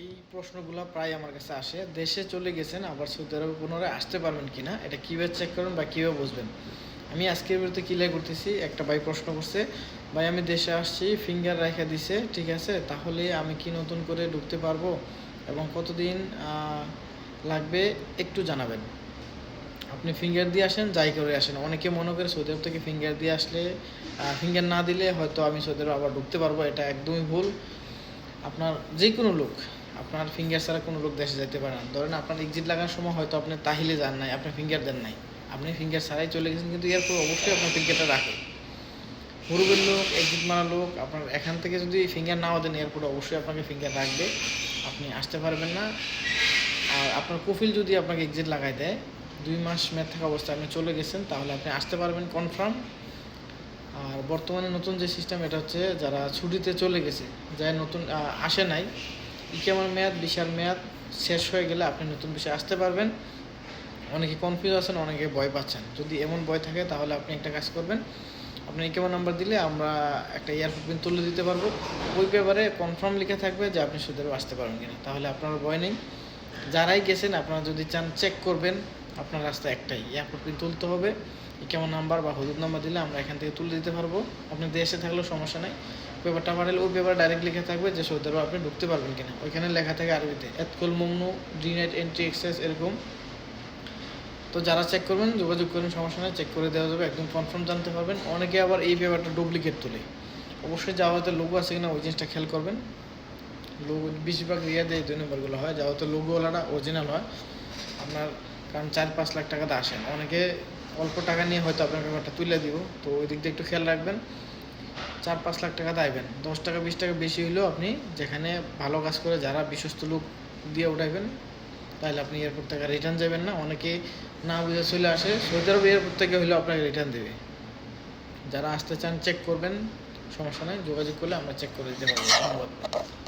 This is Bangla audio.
এই প্রশ্নগুলো প্রায় আমার কাছে আসে। দেশে চলে গেছেন, আবার সৌদি আরবে পুনরায় আসতে পারবেন কিনা, এটা কীভাবে চেক করবেন বা কীভাবে বুঝবেন? আমি আজকের বিরুদ্ধে ক্লিয়ার করতেছি, একটা ভাই প্রশ্ন করছে, ভাই, আমি দেশে আসছি ফিঙ্গার রেখে দিছে, ঠিক আছে? তাহলে আমি কি নতুন করে ঢুকতে পারব? এবং কতদিন লাগবে একটু জানাবেন। আপনি ফিঙ্গার দিয়ে আসেন, যাই করে আসেন। অনেকে মনে করে সৌদি আরব থেকে ফিঙ্গার দিয়ে আসলে ফিঙ্গার না দিলে হয়তো আমি সৌদি আরব আবার ঢুকতে পারব, এটা একদমই ভুল। আপনার যে কোনো লোক আপনার ফিঙ্গার ছাড়া কোনো লোক দেশে যেতে পারে না। ধরেন আপনার এক্সিট লাগার সময় হয়তো আপনি তাহিলে যান নাই, আপনি ফিঙ্গার দেন নাই। আপনি ফিঙ্গার ছাড়াই চলে গেছেন, কিন্তু এরপর অবশ্যই আপনার ফিঙ্গারটা রাখে। হুরুবের লোক এক্সিট মারা লোক, আপনার এখান থেকে যদি ফিঙ্গার নাও দেন এয়ারপোর্টে অবশ্যই আপনাকে ফিঙ্গার রাখবে। আপনি আসতে পারবেন না। আর আপনার কফিল যদি আপনাকে এক্সিট লাগাই দেয়, দুই মাস মেয়াদ থাকা অবস্থায় আপনি চলে গেছেন, তাহলে আপনি আসতে পারবেন কনফার্ম আর বর্তমানে নতুন যে সিস্টেম এটা হচ্ছে যারা ছুটিতে চলে গেছে, যারা নতুন আসে নাই ইকেমার মেয়াদ, বিশাল মেয়াদ শেষ হয়ে গেলে আপনি নতুন বিষয়ে আসতে পারবেন। অনেকে কনফিউজ আছেন, অনেকে ভয় পাচ্ছেন। যদি এমন ভয় থাকে, তাহলে আপনি একটা কাজ করবেন। আপনি ইকামার নাম্বার দিলে আমরা একটা এয়ারপোর্ট পিন তুলে দিতে পারব। ওই পেপারে কনফার্ম লিখে থাকবে যে আপনি সুদের আসতে পারবেন কিনা। তাহলে আপনার ভয় নেই। যারাই গেছেন, আপনারা যদি চান চেক করবেন। আপনার রাস্তা একটাই এয়ারপোর্ট পিন তুলতে হবে। কেমন নাম্বার বা হলুদ নাম্বার দিলে আমরা এখান থেকে তুলে দিতে পারব। আপনি দেশে থাকলেও সমস্যা নাই। পেপারটা পাঠালে ওই পেপার ডাইরেক্ট লিখে থাকবে যে সৌদি আপনি ঢুকতে পারবেন কিনা। ওইখানে লেখা থাকে আরবিতে এতকুল মমনু ডিনাইট এন্ট্রি এক্সেস এরকম। তো যারা চেক করবেন, যোগাযোগ করবেন, সমস্যা নেই চেক করে দেওয়া যাবে, একদম কনফার্ম জানতে পারবেন। অনেকে আবার এই পেপারটা ডুপ্লিকেট তোলে। অবশ্যই যাওয়াতে লোগো আছে কিনা, ওই জিনিসটা খেয়াল করবেন। লোগো বেশিরভাগ রিয়াদে এই দুই নম্বরগুলো হয়, যাওয়াতে লোগোওয়ালাটা অরিজিনাল হয়। আপনার কারণ চার পাঁচ লাখ টাকা টাকাতে আসেন। অনেকে অল্প টাকা নিয়ে হয়তো আপনার পেপারটা তুলে দিব। তো ওই দিক দিয়ে একটু খেয়াল রাখবেন। চার পাঁচ লাখ টাকাতে আইবেন। দশ টাকা, বিশ টাকা বেশি হইলেও আপনি যেখানে ভালো কাজ করে যারা বিশ্বস্ত লোক দিয়ে উঠাইবেন, তাহলে আপনি এয়ারপোর্ট থেকে রিটার্ন যাবেন না। অনেকে না বুঝে চলে আসে, সৌদি আরব এয়ারপোর্ট থেকে হলেও আপনাকে রিটার্ন দেবে। যারা আসতে চান চেক করবেন, সমস্যা নেই। যোগাযোগ করলে আমরা চেক করে দিতে পারব। ধন্যবাদ।